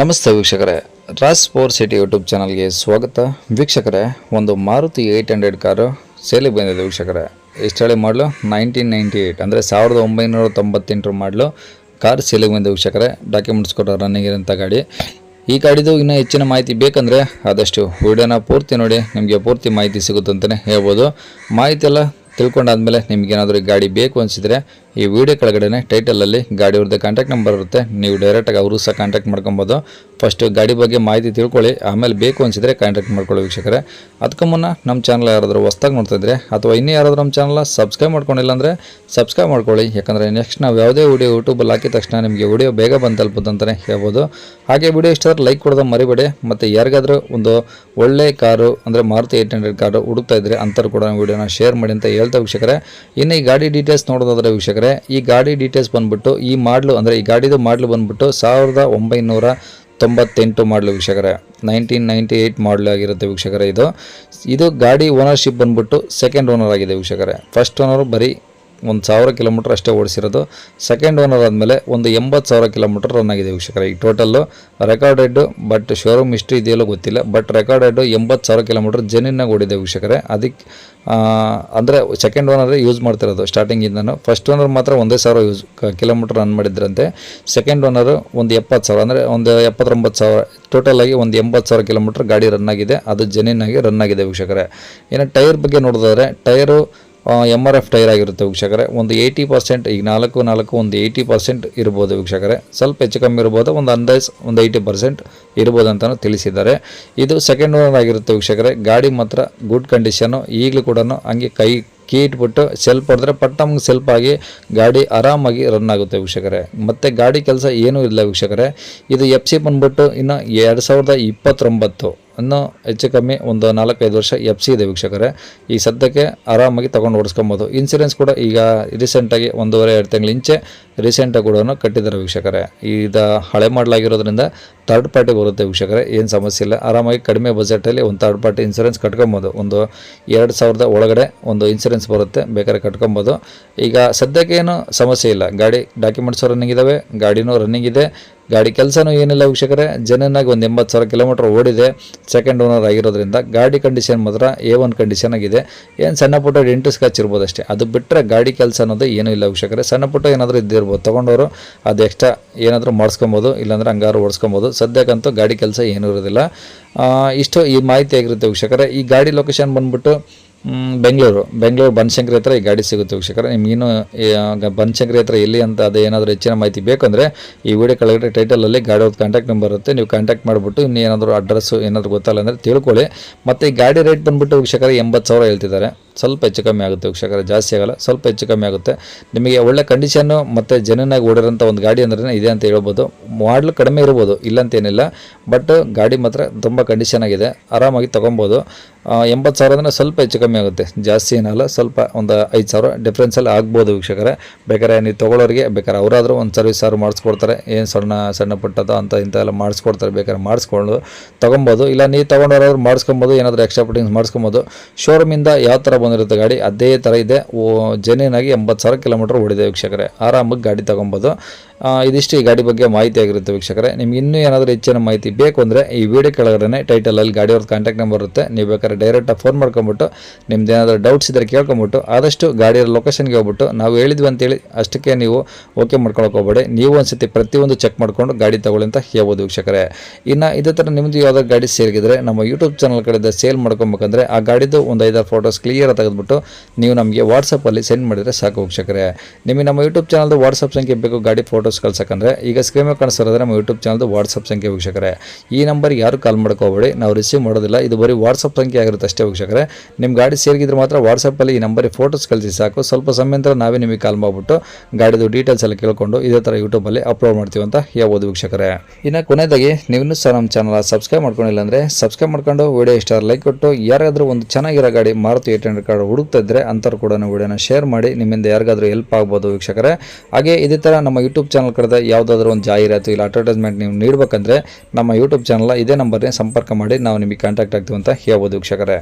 ನಮಸ್ತೆ ವೀಕ್ಷಕರೇ. Raas four city YouTube ಚಾನಲ್ಗೆ ಸ್ವಾಗತ. ವೀಕ್ಷಕರೇ, ಒಂದು ಮಾರುತಿ ಏಯ್ಟ್ ಹಂಡ್ರೆಡ್ ಕಾರು ಸೇಲಿಗೆ ಬಂದಿದೆ ವೀಕ್ಷಕರೇ. ಎಷ್ಟು ಹೇಳಿ ಮಾಡಲು ನೈನ್ಟೀನ್ ನೈಂಟಿ ಏಯ್ಟ್ ಅಂದರೆ ಸಾವಿರದ ಒಂಬೈನೂರ ತೊಂಬತ್ತೆಂಟರ ಮಾಡಲು ಕಾರ್ ಸೇಲಿಗೆ ಬಂದಿದೆ ವೀಕ್ಷಕರೇ. ಡಾಕ್ಯುಮೆಂಟ್ಸ್ ಕೊಡೋ ರನ್ನಿಂಗ್ ಇರೋಂಥ ಗಾಡಿ. ಈ ಗಾಡಿದು ಇನ್ನೂ ಹೆಚ್ಚಿನ ಮಾಹಿತಿ ಬೇಕಂದರೆ ಆದಷ್ಟು ವಿಡಿಯೋನ ಪೂರ್ತಿ ನೋಡಿ, ನಿಮಗೆ ಪೂರ್ತಿ ಮಾಹಿತಿ ಸಿಗುತ್ತೆ ಅಂತಲೇ ಹೇಳ್ಬೋದು. ಮಾಹಿತಿ ಎಲ್ಲ ತಿಳ್ಕೊಂಡಾದ್ಮೇಲೆ ನಿಮಗೇನಾದರೂ ಗಾಡಿ ಬೇಕು ಅನಿಸಿದರೆ ಈ ವಿಡಿಯೋ ಕೆಳಗಡೆ ಟೈಟಲಲ್ಲಿ ಗಾಡಿ ಅವ್ರದ್ದು ಕಾಂಟ್ಯಾಕ್ಟ್ ನಂಬರ್ ಇರುತ್ತೆ. ನೀವು ಡೈರೆಕ್ಟಾಗಿ ಅವರು ಸಹ ಕಾಂಟ್ಯಾಕ್ಟ್ ಮಾಡ್ಕೊಬೋದು. ಫಸ್ಟ್ ಗಾಡಿ ಬಗ್ಗೆ ಮಾಹಿತಿ ತಿಳ್ಕೊಳ್ಳಿ. ಆಮೇಲೆ ಬೇಕು ಅನಿಸಿದರೆ ಕಾಂಟ್ಯಾಕ್ಟ್ ಮಾಡ್ಕೊಳ್ಳಿ ವೀಕ್ಷಕರೇ. ಅದಕ್ಕೂ ಮುನ್ನ ನಮ್ಮ ಚಾನಲ್ ಯಾರಾದರೂ ಹೊಸ್ದಾಗಿ ನೋಡ್ತಾ ಇದ್ರೆ ಅಥವಾ ಇನ್ನೂ ಯಾರಾದರೂ ನಮ್ಮ ಚಾನಲ್ ಸಬ್ಸ್ಕ್ರೈಬ್ ಮಾಡ್ಕೊಂಡಿಲ್ಲ ಅಂದರೆ ಸಬ್ಸ್ಕ್ರೈಬ್ ಮಾಡ್ಕೊಳ್ಳಿ. ಯಾಕಂದರೆ ನೆಕ್ಸ್ಟ್ ನಾವು ಯಾವುದೇ ವಿಡಿಯೋ ಯೂಟ್ಯೂಬಲ್ಲಿ ಹಾಕಿದ ತಕ್ಷಣ ನಿಮಗೆ ವಿಡಿಯೋ ಬೇಗ ಬಂದು ತಲುಪುತ್ತೆ ಅಂತಲೇ ಹೇಳ್ಬೋದು. ಹಾಗೆ ವಿಡಿಯೋ ಇಷ್ಟ ಆದ್ರೆ ಲೈಕ್ ಕೊಡೋದು ಮರಿಬೇಡಿ. ಮತ್ತು ಯಾರಿಗಾದರೂ ಒಂದು ಒಳ್ಳೆ ಕಾರು ಅಂದರೆ ಮಾರುತಿ ಏಯ್ಟ್ ಹಂಡ್ರೆಡ್ ಕಾರು ಹುಡುಕ್ತಾ ಇದ್ರೆ ಅಂಥವ್ರು ಕೂಡ ವಿಡಿಯೋನ ಶೇರ್ ಮಾಡಿ ಅಂತ ಹೇಳ್ತಾ ವೀಕ್ಷಕರೇ. ಇನ್ನು ಈ ಗಾಡಿ ಡೀಟೇಲ್ಸ್ ನೋಡೋದಾದ್ರೆ ವೀಕ್ಷಕರೇ ಈ ಗಾಡಿ ಡೀಟೇಲ್ಸ್ ಬಂದ್ಬಿಟ್ಟು, ಈ ಮಾಡಲು ಅಂದರೆ ಈ ಗಾಡಿದು ಮಾಡ್ಲು ಬಂದ್ಬಿಟ್ಟು ಸಾವಿರದ ಒಂಬೈನೂರ ತೊಂಬತ್ತೆಂಟು ಮಾಡಲು ವೀಕ್ಷಕರೇ. ನೈನ್ಟೀನ್ ನೈಂಟಿ ಏಯ್ಟ್ ಮಾಡಲ್ ಆಗಿರುತ್ತೆ ವೀಕ್ಷಕರೇ ಇದು. ಇದು ಗಾಡಿ ಓನರ್ಶಿಪ್ ಬಂದ್ಬಿಟ್ಟು ಸೆಕೆಂಡ್ ಓನರ್ ಆಗಿದೆ ವೀಕ್ಷಕರೇ. ಫಸ್ಟ್ ಓನರು ಬರೀ ಒಂದು ಸಾವಿರ ಕಿಲೋಮೀಟ್ರ್ ಅಷ್ಟೇ ಓಡಿಸಿರೋದು. ಸೆಕೆಂಡ್ ಓನರ್ ಆದಮೇಲೆ ಒಂದು ಎಂಬತ್ತು ಸಾವಿರ ಕಿಲೋಮೀಟ್ರ್ ರನ್ ಆಗಿದೆ ವೀಕ್ಷಕರೇ. ಈ ಟೋಟಲ್ಲು ರೆಕಾರ್ಡೆಡ್ ಬಟ್ ಶೋರೂಮ್ ಇಷ್ಟು ಇದೆಯಲ್ಲೋ ಗೊತ್ತಿಲ್ಲ ಬಟ್ ರೆಕಾರ್ಡೆಡ್ ಎಂಬತ್ತು ಸಾವಿರ ಕಿಲೋಮೀಟ್ರ್ ಜೆನ್ಯೂನಾಗಿ ಓಡಿದೆ ವೀಕ್ಷಕರೇ. ಅದಕ್ಕೆ ಅಂದರೆ ಸೆಕೆಂಡ್ ಓನರ್ ಯೂಸ್ ಮಾಡ್ತಿರೋದು ಸ್ಟಾರ್ಟಿಂಗಿಂದನು ಫಸ್ಟ್ ಓನರ್ ಮಾತ್ರ ಒಂದೇ ಸಾವಿರ ಯೂಸ್ ಕಿಲೋಮೀಟ್ರ್ ರನ್ ಮಾಡಿದ್ರಂತೆ. ಸೆಕೆಂಡ್ ಓನರು ಒಂದು ಎಪ್ಪತ್ತು ಸಾವಿರ, ಅಂದರೆ ಒಂದು ಎಪ್ಪತ್ತೊಂಬತ್ತು ಸಾವಿರ ಆಗಿ ಒಂದು ಎಂಬತ್ತು ಸಾವಿರ ಕಿಲೋಮೀಟ್ರ್ ಗಾಡಿ ರನ್ ಆಗಿದೆ. ಅದು ಜೆನ್ಯೂನ್ ರನ್ ಆಗಿದೆ ವೀಕ್ಷಕರೇ. ಇನ್ನು ಟೈರ್ ಬಗ್ಗೆ ನೋಡೋದಾದ್ರೆ, tyre M R F tyre ಆಗಿರುತ್ತೆ ವೀಕ್ಷಕರೇ. ಒಂದು ಏಯ್ಟಿ ಪರ್ಸೆಂಟ್ ಈಗ ನಾಲ್ಕು ನಾಲ್ಕು, ಒಂದು ಏಯ್ಟಿ ಪರ್ಸೆಂಟ್ ಇರ್ಬೋದು ವೀಕ್ಷಕರೇ. ಸ್ವಲ್ಪ ಹೆಚ್ಚು ಕಮ್ಮಿ ಇರ್ಬೋದು, ಒಂದು ಅಂದಾಜು ಒಂದು ಏಯ್ಟಿ ಪರ್ಸೆಂಟ್ ಇರ್ಬೋದು ಅಂತಲೂ ತಿಳಿಸಿದ್ದಾರೆ. ಇದು ಸೆಕೆಂಡ್ ಓನರ್ ಆಗಿರುತ್ತೆ ವೀಕ್ಷಕರೇ. ಗಾಡಿ ಮಾತ್ರ ಗುಡ್ ಕಂಡೀಷನು ಈಗಲೂ ಕೂಡ ಹಂಗೆ ಕೈ ಕೀ ಇಟ್ಬಿಟ್ಟು ಸೆಲ್ಫ್ ಹೊಡೆದ್ರೆ ಪಟ್ಟ ನಮ್ಗೆ ಸೆಲ್ಫ್ ಆಗಿ ಗಾಡಿ ಆರಾಮಾಗಿ ರನ್ ಆಗುತ್ತೆ ವೀಕ್ಷಕರೇ. ಮತ್ತು ಗಾಡಿ ಕೆಲಸ ಏನೂ ಇಲ್ಲ ವೀಕ್ಷಕರೇ. ಇದು ಎಫ್ ಸಿ ಬಂದ್ಬಿಟ್ಟು ಇನ್ನು ಎರಡು ಸಾವಿರದ ಇಪ್ಪತ್ತೊಂಬತ್ತು. ಇನ್ನೂ ಹೆಚ್ಚು ಕಮ್ಮಿ ಒಂದು ನಾಲ್ಕೈದು ವರ್ಷ ಎಫ್ ಸಿ ಇದೆ ವೀಕ್ಷಕರೇ. ಈ ಸದ್ಯಕ್ಕೆ ಆರಾಮಾಗಿ ತೊಗೊಂಡು ಓಡಿಸ್ಕೊಬೋದು. ಇನ್ಸೂರೆನ್ಸ್ ಕೂಡ ಈಗ ರೀಸೆಂಟಾಗಿ ಒಂದೂವರೆ, ಎರಡು ತಿಂಗಳು ಇಂಚೆ ರೀಸೆಂಟಾಗಿ ಕೂಡ ಕಟ್ಟಿದ್ದಾರೆ ವೀಕ್ಷಕರೇ. ಈಗ ಹಳೆ ಮಾಡಲಾಗಿರೋದ್ರಿಂದ ಥರ್ಡ್ ಪಾರ್ಟಿ ಬರುತ್ತೆ ವೀಕ್ಷಕರೇ, ಏನು ಸಮಸ್ಯೆ ಇಲ್ಲ. ಆರಾಮಾಗಿ ಕಡಿಮೆ ಬಜೆಟಲ್ಲಿ ಒಂದು ಥರ್ಡ್ ಪಾರ್ಟಿ ಇನ್ಸೂರೆನ್ಸ್ ಕಟ್ಕೊಬೋದು. ಒಂದು ಎರಡು ಸಾವಿರದ ಒಳಗಡೆ ಒಂದು ಇನ್ಸೂರೆನ್ಸ್ ಬರುತ್ತೆ, ಬೇಕಾದ್ರೆ ಕಟ್ಕೊಬೋದು. ಈಗ ಸದ್ಯಕ್ಕೆ ಏನು ಸಮಸ್ಯೆ ಇಲ್ಲ. ಗಾಡಿ ಡಾಕ್ಯುಮೆಂಟ್ಸು ರನ್ನಿಂಗ್ ಇದ್ದಾವೆ ಗಾಡಿನೂ ರನ್ನಿಂಗ್ ಇದೆ. ಗಾಡಿ ಕೆಲಸನೂ ಏನಿಲ್ಲ ವೀಕ್ಷಕರೇ. ಜನನಾಗಿ ಒಂದು ಎಂಬತ್ತು ಸಾವಿರ ಕಿಲೋಮೀಟ್ರ್ ಓಡಿದೆ. ಸೆಕೆಂಡ್ ಓನರ್ ಆಗಿರೋದ್ರಿಂದ ಗಾಡಿ ಕಂಡೀಷನ್ ಮಾತ್ರ ಎ ಒನ್ ಕಂಡೀಷನ್ ಆಗಿದೆ. ಏನು ಸಣ್ಣ ಪುಟ್ಟ ಡೆಂಟು ಸ್ಕಾಚ್ ಇರ್ಬೋದು ಅಷ್ಟೇ ಅದು ಬಿಟ್ಟರೆ ಗಾಡಿ ಕೆಲಸ ಅನ್ನೋದು ಏನೂ ಇಲ್ಲ ವೀಕ್ಷಕರೇ. ಸಣ್ಣ ಪುಟ್ಟ ಏನಾದರೂ ಇದ್ದಿರ್ಬೋದು ತೊಗೊಂಡವರು ಅದು ಎಕ್ಸ್ಟ್ರಾ ಏನಾದರೂ ಮಾಡಿಸ್ಕೊಬೋದು, ಇಲ್ಲಾಂದ್ರೆ ಹಂಗಾರು ಓಡಿಸ್ಕೊಬೋದು. ಸದ್ಯಕ್ಕಂತೂ ಗಾಡಿ ಕೆಲಸ ಏನೂ ಇರೋದಿಲ್ಲ. ಇಷ್ಟು ಈ ಮಾಹಿತಿ ಆಗಿರುತ್ತೆ ವೀಕ್ಷಕರೇ. ಈ ಗಾಡಿ ಲೊಕೇಶನ್ ಬಂದ್ಬಿಟ್ಟು ಬೆಂಗಳೂರು. ಬೆಂಗಳೂರು ಬನಶಂಕರಿ ಹತ್ರ ಈ ಗಾಡಿ ಸಿಗುತ್ತೆ ವೀಕ್ಷಕರ. ನಿಮಗಿನ್ನೂ ಬನಶಂಕರಿ ಹತ್ರ ಎಲ್ಲಿ ಅಂತ ಅದು ಏನಾದರೂ ಹೆಚ್ಚಿನ ಮಾಹಿತಿ ಬೇಕಂದರೆ ಈ ವಿಡಿಯೋ ಕೆಳಗಡೆ ಟೈಟಲಲ್ಲಿ ಗಾಡಿ ಕಾಂಟ್ಯಾಕ್ಟ್ ನಂಬರ್ ಇರುತ್ತೆ. ನೀವು ಕಾಂಟ್ಯಾಕ್ಟ್ ಮಾಡಿಬಿಟ್ಟು ಇನ್ನೇನಾದರೂ ಅಡ್ರೆಸ್ಸು ಏನಾದರೂ ಗೊತ್ತಲ್ಲ ಅಂದರೆ ತಿಳ್ಕೊಳ್ಳಿ. ಮತ್ತು ಈ ಗಾಡಿ ರೇಟ್ ಬಂದುಬಿಟ್ಟು ವೀಕ್ಷಕರ ಎಂಬತ್ತು ಸಾವಿರ ಹೇಳ್ತಿದ್ದಾರೆ. ಸ್ವಲ್ಪ ಹೆಚ್ಚು ಕಮ್ಮಿ ಆಗುತ್ತೆ ವೀಕ್ಷಕರ, ಜಾಸ್ತಿ ಆಗಲ್ಲ, ಸ್ವಲ್ಪ ಹೆಚ್ಚು ಕಮ್ಮಿ ಆಗುತ್ತೆ. ನಿಮಗೆ ಒಳ್ಳೆ ಕಂಡೀಷನ್ನು ಮತ್ತು ಜನನಾಗಿ ಓಡಿರೋಂಥ ಒಂದು ಗಾಡಿ ಅಂದ್ರೆ ಇದೆ ಅಂತ ಹೇಳ್ಬೋದು. ಮಾಡಲು ಕಡಿಮೆ ಇರ್ಬೋದು ಇಲ್ಲ ಅಂತೇನಿಲ್ಲ ಬಟ್ ಗಾಡಿ ಮಾತ್ರ ತುಂಬ ಕಂಡೀಷನ್ ಆಗಿದೆ, ಆರಾಮಾಗಿ ತೊಗೊಬೋದು. ಎಂಬತ್ತು ಸಾವಿರ ಅಂದರೆ ಸ್ವಲ್ಪ ಹೆಚ್ಚು ಕಮ್ಮಿ ಆಗುತ್ತೆ. ಜಾಸ್ತಿ ಏನಲ್ಲ, ಸ್ವಲ್ಪ ಒಂದು ಐದು ಸಾವಿರ ಡಿಫ್ರೆನ್ಸಲ್ಲಿ ಆಗ್ಬೋದು ವೀಕ್ಷಕರೇ. ಬೇಕಾದ್ರೆ ನೀವು ತೊಗೊಳೋರಿಗೆ ಬೇಕಾದ್ರೆ ಅವರಾದರೂ ಒಂದು ಸರ್ವಿಸ್ ಸಾರು ಮಾಡಿಸ್ಕೊಡ್ತಾರೆ, ಏನು ಸಣ್ಣ ಸಣ್ಣ ಪುಟ್ಟದ ಅಂತ ಇಂಥ ಎಲ್ಲ ಮಾಡಿಸ್ಕೊಡ್ತಾರೆ, ಬೇಕಾದ್ರೆ ಮಾಡಿಸ್ಕೊಂಡು ತೊಗೊಬೋದು. ಇಲ್ಲ, ನೀವು ತೊಗೊಂಡವ್ರಾದ್ರು ಮಾಡಿಸ್ಕೊಬೋದು, ಏನಾದರೂ ಎಕ್ಸ್ಟ್ರಾ ಪುಟ್ಟಿಂಗ್ಸ್ ಮಾಡಿಸ್ಕೊಬೋದು. ಶೋರೂಮಿಂದ ಯಾವ ಥರ ಬಂದಿರುತ್ತೆ ಗಾಡಿ. ಅದೇ ಥರ ಇದೆ. ಓ ಜೆನ್ಯೂನಾಗಿ ಎಂಬತ್ತು ಸಾವಿರ ಕಿಲೋಮೀಟ್ರ್ ಓಡಿದೆ ವೀಕ್ಷಕರೇ. ಆರಾಮಾಗಿ ಗಾಡಿ ತೊಗೊಬೋದು. ಇದಿಷ್ಟು ಈ ಗಾಡಿ ಬಗ್ಗೆ ಮಾಹಿತಿ ಆಗಿರುತ್ತೆ ವೀಕ್ಷಕರೇ. ನಿಮ್ಗೆ ಇನ್ನೂ ಏನಾದರೂ ಹೆಚ್ಚಿನ ಮಾಹಿತಿ ಬೇಕು ಅಂದರೆ ಈ ವಿಡಿಯೋ ಕೆಳಗಡೆ ಟೈಟಲಲ್ಲಿ ಗಾಡಿ ಅವ್ರದ್ದು ಕಾಂಟ್ಯಾಕ್ಟ್ ನಂಬರ್ ಇರುತ್ತೆ. ನೀವು ಬೇಕಾದ್ರೆ ಡೈರೆಕ್ಟಾಗಿ ಫೋನ್ ಮಾಡ್ಕೊಂಬಿಟ್ಟು ನಿಮ್ದು ಏನಾದರೂ ಡೌಟ್ಸ್ ಇದ್ದರೆ ಕೇಳ್ಕೊಂಬಿಟ್ಟು ಆದಷ್ಟು ಗಾಡಿಯ ಲೊಕೇಶನ್ಗೆ ಹೋಗ್ಬಿಟ್ಟು, ನಾವು ಹೇಳಿದ್ವಿ ಅಂತೇಳಿ ಅಷ್ಟಕ್ಕೆ ನೀವು ಓಕೆ ಮಾಡ್ಕೊಳಕ್ಕೆ ಹೋಗ್ಬೇಡಿ. ನೀವು ಒಂದ್ಸತಿ ಪ್ರತಿಯೊಂದು ಚೆಕ್ ಮಾಡ್ಕೊಂಡು ಗಾಡಿ ತಗೊಳ್ಳಿ ಅಂತ ಹೇಳ್ಬೋದು ವೀಕ್ಷಕರೇ. ಇನ್ನು ಇದೇ ಥರ ನಿಮ್ಮದು ಯಾವುದೋ ಗಾಡಿ ಸೇರಿಗಿದ್ರೆ, ನಮ್ಮ ಯೂಟ್ಯೂಬ್ ಚಾನಲ್ ಕಡೆಯಿಂದ ಸೇಲ್ ಮಾಡ್ಕೊಬೇಕಂದ್ರೆ, ಆ ಗಾಡಿದು ಒಂದು ಐದಾರು ಫೋಟೋಸ್ ಕ್ಲಿಯರ್ ತೆಗೆದುಬಿಟ್ಟು ನೀವು ನಮಗೆ ವಾಟ್ಸಪ್ಪಲ್ಲಿ ಸೆಂಡ್ ಮಾಡಿದರೆ ಸಾಕು ವೀಕ್ಷಕರೇ. ನಿಮಗೆ ನಮ್ಮ ಯೂಟ್ಯೂಬ್ ಚಾನಲ್ದು ವಾಟ್ಸಪ್ ಸಂಖ್ಯೆ ಬೇಕು, ಗಾಡಿ ಫೋಟೋಸ್ ಕಳ್ಸಕ್ಕಂದ್ರೆ, ಈಗ ಸ್ಕ್ರೀನ್ ಮೇಲೆ ಕಾಣಿಸ್ತಾರೆ ನಮ್ಮ ಯೂಟ್ಯೂಬ್ ಚಾನಲ್ದು ವಾಟ್ಸಪ್ ಸಂಖ್ಯೆ ವೀಕ್ಷಕರೇ. ಈ ನಂಬರ್ ಯಾರು ಕಾಲ್ ಮಾಡ್ಕೋಬೇಡಿ, ನಾವು ರಿಸೀವ್ ಮಾಡೋದಿಲ್ಲ, ಇದು ಬರೀ ವಾಟ್ಸಪ್ ಸಂಖ್ಯೆ ಆಗಿರುತ್ತೆ ಅಷ್ಟೇ ವೀಕ್ಷಕರೇ. ನಿಮ್ಮ ಗಾಡಿ ಸೇರಿಗಿದ್ರೆ ಮಾತ್ರ ವಾಟ್ಸಪ್ಪಲ್ಲಿ ಈ ನಂಬರಿಗೆ ಫೋಟೋಸ್ ಕಳಿಸಿ ಸಾಕು. ಸ್ವಲ್ಪ ಸಮಯ ನಂತರ ನಾವೇ ನಿಮಗೆ ಕಾಲ್ ಮಾಡಿಬಿಟ್ಟು ಗಾಡಿದು ಡೀಟೇಲ್ಸ್ ಎಲ್ಲ ಕೇಳ್ಕೊಂಡು ಇದೇ ಥರ ಯೂಟ್ಯೂಬಲ್ಲಿ ಅಪ್ಲೋಡ್ ಮಾಡ್ತೀವಿ ಅಂತ ಹೇಳ್ಬೋದು ವೀಕ್ಷಕರೇ. ಇನ್ನು ಕೊನೆಯದಾಗಿ, ನೀವು ಸಹ ನಮ್ಮ ಚಾನಲ್ ಸಬ್ಸ್ಕ್ರೈಬ್ ಮಾಡ್ಕೊಂಡಿಲ್ಲ ಅಂದರೆ ಸಬ್ಸ್ಕ್ರೈಬ್ ಮಾಡ್ಕೊಂಡು ವಿಡಿಯೋ ಇಷ್ಟ ಲೈಕ್ ಕೊಟ್ಟು, ಯಾರಾದರೂ ಒಂದು ಚೆನ್ನಾಗಿರೋ ಗಾಡಿ ಮಾರುತಿ ಏಟ್ ಹಂಡ್ರೆಡ್ ಕಾರ್ಡ್ ಹುಡುಕ್ತಾ ಇದ್ರೆ ಅಂಥವ್ರು ಕೂಡ ವಿಡಿಯೋನ ಶೇರ್ ಮಾಡಿ, ನಿಮ್ಮಿಂದ ಯಾರಿಗಾದರೂ ಹೆಲ್ಪ್ ಆಗ್ಬೋದು ವೀಕ್ಷಕರೇ. ಹಾಗೆ ಇದೇ ಥರ ನಮ್ಮ ಯೂಟ್ಯೂಬ್ ಚಾನಲ್ ಕಡೆ ಯಾವುದಾದ್ರೂ ಒಂದು ಜಾಹೀರಾತು ಇಲ್ಲ ಅಡ್ವರ್ಟೈಸ್ಮೆಂಟ್ ನೀವು ನೀಡಬೇಕಂದ್ರೆ ನಮ್ಮ ಯೂಟ್ಯೂಬ್ ಚಾನಲ್ ಇದೇ ನಂಬರ್ನೇ ಸಂಪರ್ಕ ಮಾಡಿ ನಾವು ನಿಮಗೆ ಕಾಂಟ್ಯಾಕ್ಟ್ ಆಗ್ತೀವಿ ಅಂತ ಹೇಳ್ಬೋದು ವೀಕ್ಷಕರೇ.